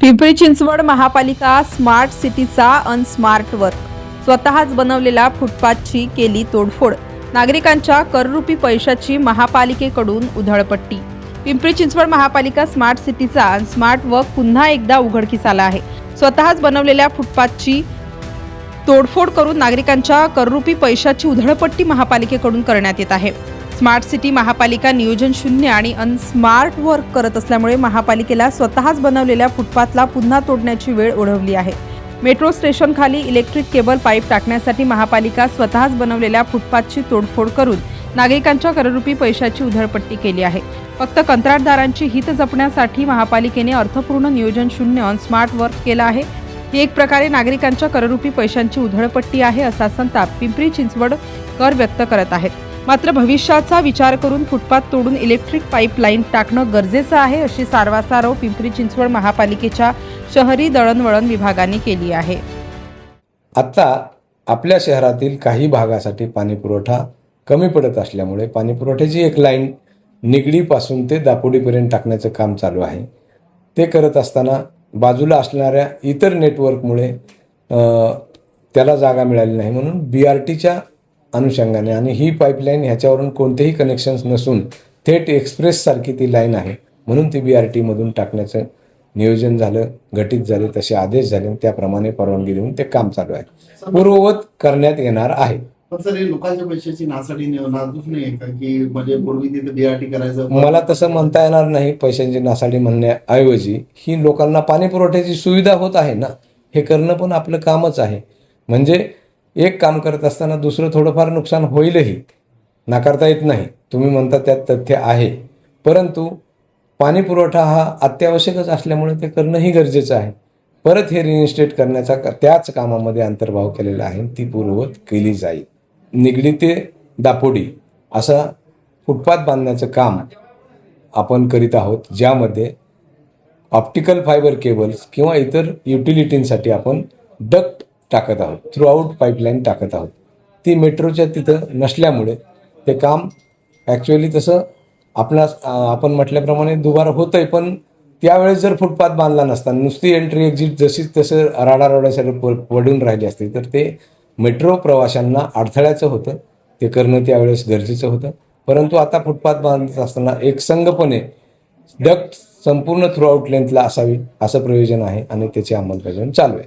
पिंपरी चिंचवड महापालिका smart सिटीचा अनस्मार्ट work. स्वतःच बनवलेल्या फुटपाथची केली तोडफोड. नागरिकांच्या कररूपी पैशाची महापालिकेकडून उधळपट्टी. पिंपरी चिंचवड महापालिका स्मार्ट सिटीचा अनस्मार्ट वर्क पुन्हा एकदा उघडकीस आला आहे. स्वतःच बनवलेल्या फुटपाथची तोडफोड करून नागरिकांच्या कररूपी पैशाची उधळपट्टी महापालिकेकडून करण्यात येत आहे. स्मार्ट सिटी महापालिका नियोजन शून्य आणि अनस्मार्ट वर्क करत असल्यामुळे महापालिकेला स्वतःच बनवलेल्या फुटपाथला पुन्हा तोडण्याची वेळ ओढवली आहे. मेट्रो स्टेशन खाली इलेक्ट्रिक केबल पाईप टाकण्यासाठी महापालिका स्वतःच बनवलेल्या फुटपाथची तोडफोड करून नागरिकांच्या कररूपी पैशाची उधळपट्टी केली आहे. फक्त कंत्राटदारांची हित जपण्यासाठी महापालिकेने अर्थपूर्ण नियोजन शून्य ऑन स्मार्ट वर्क केलं आहे. ही एक प्रकारे नागरिकांच्या कररूपी पैशांची उधळपट्टी आहे असा संताप पिंपरी चिंचवड कर व्यक्त करत आहेत. मात्र भविष्याचा विचार करून फुटपाथ तोडून इलेक्ट्रिक पाईपलाईन टाकणं गरजेचं आहे अशी सारवासारव पिंपरी चिंचवड महापालिकेच्या शहरी दळणवळण विभागाने केली आहे. आत्ता आपल्या शहरातील काही भागासाठी पाणीपुरवठा कमी पडत असल्यामुळे पाणीपुरवठ्याची एक लाईन निगडीपासून ते दापोडीपर्यंत टाकण्याचं काम चालू आहे. ते करत असताना बाजूला असणाऱ्या इतर नेटवर्कमुळे त्याला जागा मिळाली नाही म्हणून बी आर टीच्या अनुषंगाने. आणि ही पाईपलाईन ह्याच्यावरून कोणतेही कनेक्शन्स नसून थेट एक्सप्रेससारखी ती लाईन आहे. म्हणून ती बी आर टीमधून टाकण्याचं नियोजन झालं घटित झाले तसे आदेश झाले. त्याप्रमाणे परवानगी देऊन ते काम चालू आहे. पूर्ववत करण्यात येणार आहे. पण सर लोकांच्या पैशाची नासाडी नाजूक नाही आहे का? की म्हणजे पूर्वी तिथे बीआरटी करायचं मला तसं म्हणता येणार नाही पैशांची नासाडी म्हणण्याऐवजी. ही लोकांना पाणी पुरवठ्याची सुविधा होत आहे ना? हे करणं पण आपलं कामच आहे. म्हणजे एक काम करत असताना दुसरं थोडंफार नुकसान होईलही. नाकारता येत नाही. तुम्ही म्हणता त्यात तथ्य आहे. परंतु पाणी पुरवठा हा अत्यावश्यकच असल्यामुळे ते करणंही गरजेचं आहे. परत हे रिइन्स्टेट करण्याचा त्याच कामामध्ये अंतर्भाव केलेला आहे. ती पूर्ववत केली जाईल. निगडी ते दापोडी असा फुटपाथ बांधण्याचं काम आपण करीत आहोत ज्यामध्ये ऑप्टिकल फायबर केबल्स किंवा इतर युटिलिटींसाठी आपण डक्ट टाकत आहोत. थ्रूआउट पाईपलाईन टाकत आहोत. ती मेट्रोच्या तिथं नसल्यामुळे ते काम ॲक्च्युअली तसं आपणास आपण म्हटल्याप्रमाणे दुबारा होतंय पण त्यावेळेस जर फुटपाथ बांधला नसता नुसती एंट्री एक्झिट जशीच तसं राडारोड्यासाठी प पडून राहिली असते तर ते मेट्रो प्रवाशांना अडथळ्याचं होतं. ते करणं त्यावेळेस गरजेचं होतं. परंतु आता फुटपाथ बांधत असताना एक संघपणे डक्ट संपूर्ण थ्रूआउट लेंथला असावी असं प्रयोजन आहे आणि त्याची अंमलबजावणी चालू आहे.